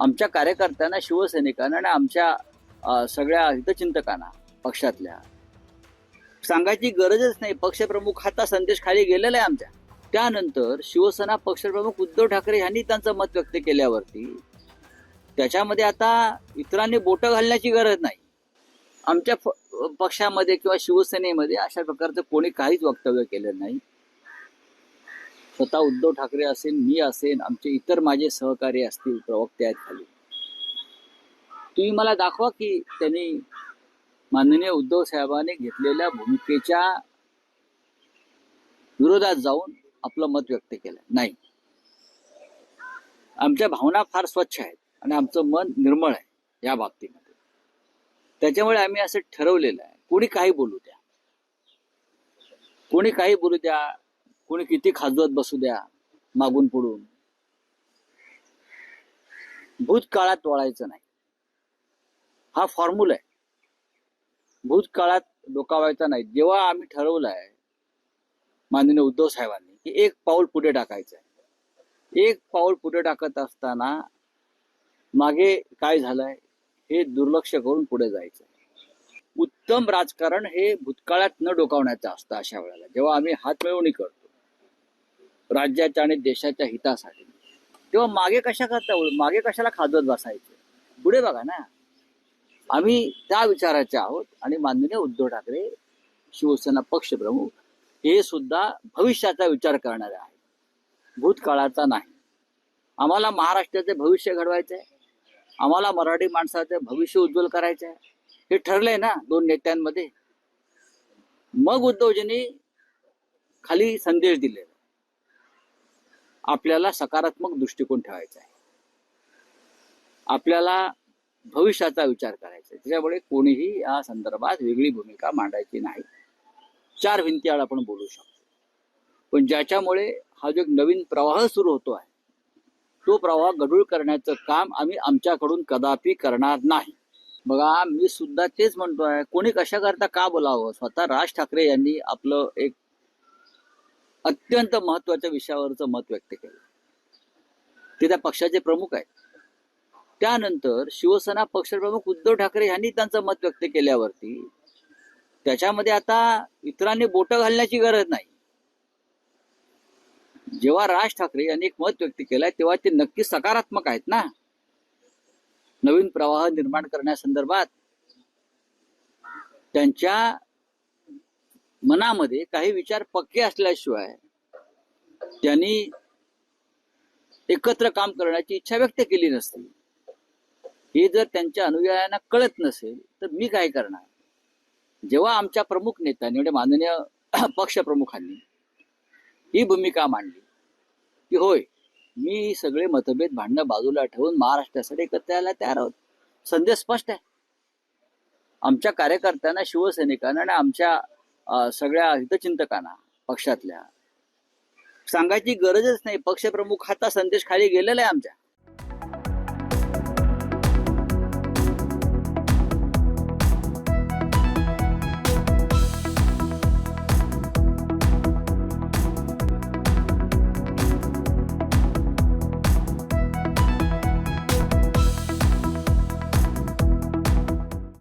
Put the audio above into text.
आमच्या कार्यकर्त्यांना शिवसैनिकांना आणि आमच्या सगळ्या हितचिंतकांना पक्षातल्या. सांगायची गरजच नाही. पक्षप्रमुख हाता संदेश खाली गेलेला आहे आमच्या. त्यानंतर शिवसेना पक्षप्रमुख उद्धव ठाकरे यांनी त्यांचं मत व्यक्त केल्यावरती त्याच्यामध्ये आता इतरांनी बोटं घालण्याची गरज नाही. आमच्या पक्षामध्ये किंवा शिवसेनेमध्ये अशा प्रकारचं कोणी काहीच वक्तव्य केलं नाही. स्वतः उद्धव ठाकरे असेल मी असेल आमचे इतर माझे सहकारी असतील प्रवक्ते आहेत खाली. तुम्ही मला दाखवा की त्यांनी माननीय उद्धव साहेबांनी घेतलेल्या भूमिकेच्या विरोधात जाऊन आपलं मत व्यक्त केलं. नाही. आमच्या भावना फार स्वच्छ आहेत आणि आमचं मन निर्मळ आहे या बाबतीमध्ये. त्याच्यामुळे आम्ही असं ठरवलेलं आहे. कोणी काही बोलू द्या. कोणी काही बोलू द्या. कोणी किती खाजवत बसू द्या मागून पुढून. भूतकाळात वळायचं नाही. हा फॉर्म्युला आहे. भूतकाळात डोकावायचा नाही. जेव्हा आम्ही ठरवलं आहे माननीय उद्धव साहेबांनी की एक पाऊल पुढे टाकायचं आहे. एक पाऊल पुढे टाकत असताना मागे काय झालंय हे दुर्लक्ष करून पुढे जायचं उत्तम राजकारण हे भूतकाळात न डोकावण्याचं असतं अशा वेळेला. जेव्हा आम्ही हात मिळवणी करतो राज्याच्या आणि देशाच्या हितासाठी. तेव्हा मागे कशा करता मागे कशाला खाजवत बसायचे? पुढे बघा ना. आम्ही त्या विचाराचे आहोत आणि माननीय उद्धव ठाकरे शिवसेना पक्षप्रमुख हे सुद्धा भविष्याचा विचार करणारे आहेत. भूतकाळाचा नाही. आम्हाला महाराष्ट्राचे भविष्य घडवायचे आहे. आम्हाला मराठी माणसाचे भविष्य उज्ज्वल करायचे आहे. हे ठरलंय ना दोन नेत्यांमध्ये. मग उद्धवजींनी खाली संदेश दिले. आपल्याला सकारात्मक दृष्टिकोन ठेवायचा आहे. आपल्याला भविष्याचा विचार करायचा आहे. त्याच्यामुळे कोणीही या संदर्भात वेगळी भूमिका मांडायची नाही. चार भिंतीआड आपण बोलू शकतो. पण ज्याच्यामुळे हा जो एक नवीन प्रवाह सुरू होतो आहे तो प्रवाह गढूळ करण्याचं काम आम्ही आमच्याकडून कदापि करणार नाही. बघा मी सुद्धा तेच म्हणतोय कोणी कशा करता का बोलावं? स्वतः राज ठाकरे यांनी आपलं एक अत्यंत महत्त्वाच्या विषयावरचं मत व्यक्त केलं. ते त्या पक्षाचे प्रमुख आहेत. त्यानंतर शिवसेना पक्षप्रमुख उद्धव ठाकरे यांनी त्यांचं मत व्यक्त केल्यावरती त्याच्यामध्ये आता इतरांनी बोटं घालण्याची गरज नाही. जेव्हा राज ठाकरे यांनी एक मत व्यक्त केलंय तेव्हा ते नक्की सकारात्मक आहेत ना? नवीन प्रवाह निर्माण करण्यासंदर्भात त्यांच्या मनामध्ये काही विचार पक्के असल्याशिवाय त्यांनी एकत्र काम करण्याची इच्छा व्यक्त केली नसती. हे जर त्यांच्या अनुयायांना कळत नसेल तर मी काय करणार? जेव्हा आमच्या प्रमुख नेत्यांनी म्हणजे माननीय पक्षप्रमुखांनी ही भूमिका मांडली की होय मी सगळे मतभेद भांडणं बाजूला ठेवून महाराष्ट्रासाठी एकत्र यायला तयार आहोत. संदेश स्पष्ट आहे. आमच्या कार्यकर्त्यांना शिवसैनिकांना आणि आमच्या सगळ्या हितचिंतकांना पक्षातल्या. सांगायची गरजच नाही. पक्षप्रमुख हाता संदेश खाली गेलेला आहे आमच्या.